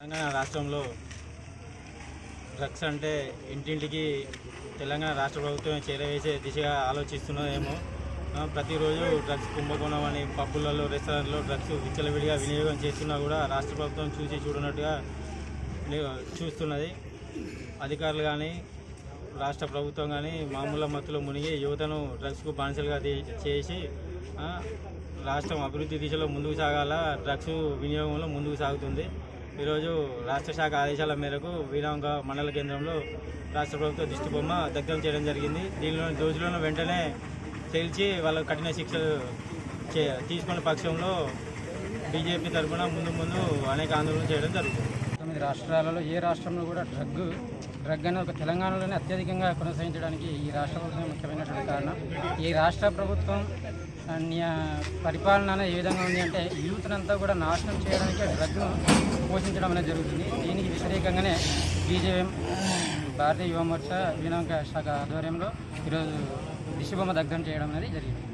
తెలంగాణ రాష్ట్రంలో డ్రగ్స్ అంటే ఇంటింటికి తెలంగాణ రాష్ట్ర ప్రభుత్వం చేరవేసే దిశగా ఆలోచిస్తున్నదేమో ప్రతిరోజు డ్రగ్స్ కుంభకోణం అని పబ్బులలో రెస్టారెంట్లో డ్రగ్స్ విచ్చలవిడిగా వినియోగం చేస్తున్నా కూడా రాష్ట్ర ప్రభుత్వం చూసి చూడనట్టుగా చూస్తున్నది. అధికారులు కానీ రాష్ట్ర ప్రభుత్వం కానీ మామూలు మత్తులో మునిగి యువతను డ్రగ్స్కు బానిసలుగా చేసి రాష్ట్రం అభివృద్ధి దిశలో ముందుకు సాగాల డ్రగ్స్ వినియోగంలో ముందుకు సాగుతుంది. ఈరోజు రాష్ట్ర శాఖ ఆదేశాల మేరకు వీరాంగ మండల కేంద్రంలో రాష్ట్ర ప్రభుత్వ దిష్టి బొమ్మ దగ్ధం చేయడం జరిగింది. దీనిలో దోషులను వెంటనే తేల్చి వాళ్ళకు కఠిన శిక్షలు చే తీసుకున్న పక్షంలో బీజేపీ తరఫున ముందు ముందు అనేక ఆందోళనలు చేయడం జరుగుతుంది. తొమ్మిది రాష్ట్రాలలో ఏ రాష్ట్రంలో కూడా డ్రగ్ డ్రగ్ అనేది ఒక తెలంగాణలోనే అత్యధికంగా కొనసాగించడానికి ఈ రాష్ట్ర ప్రభుత్వం ముఖ్యమైనటువంటి కారణం. ఈ రాష్ట్ర ప్రభుత్వం పరిపాలన ఏ విధంగా ఉంది అంటే యూత్నంతా కూడా నాశనం చేయడానికి డ్రగ్ను పోషించడం అనేది జరుగుతుంది. దీనికి వ్యతిరేకంగానే బీజేఎం భారతీయ యువమోర్చ వినాంక శాఖ ఆధ్వర్యంలో ఈరోజు దిశబొమ్మ దగ్ధం చేయడం అనేది జరిగింది.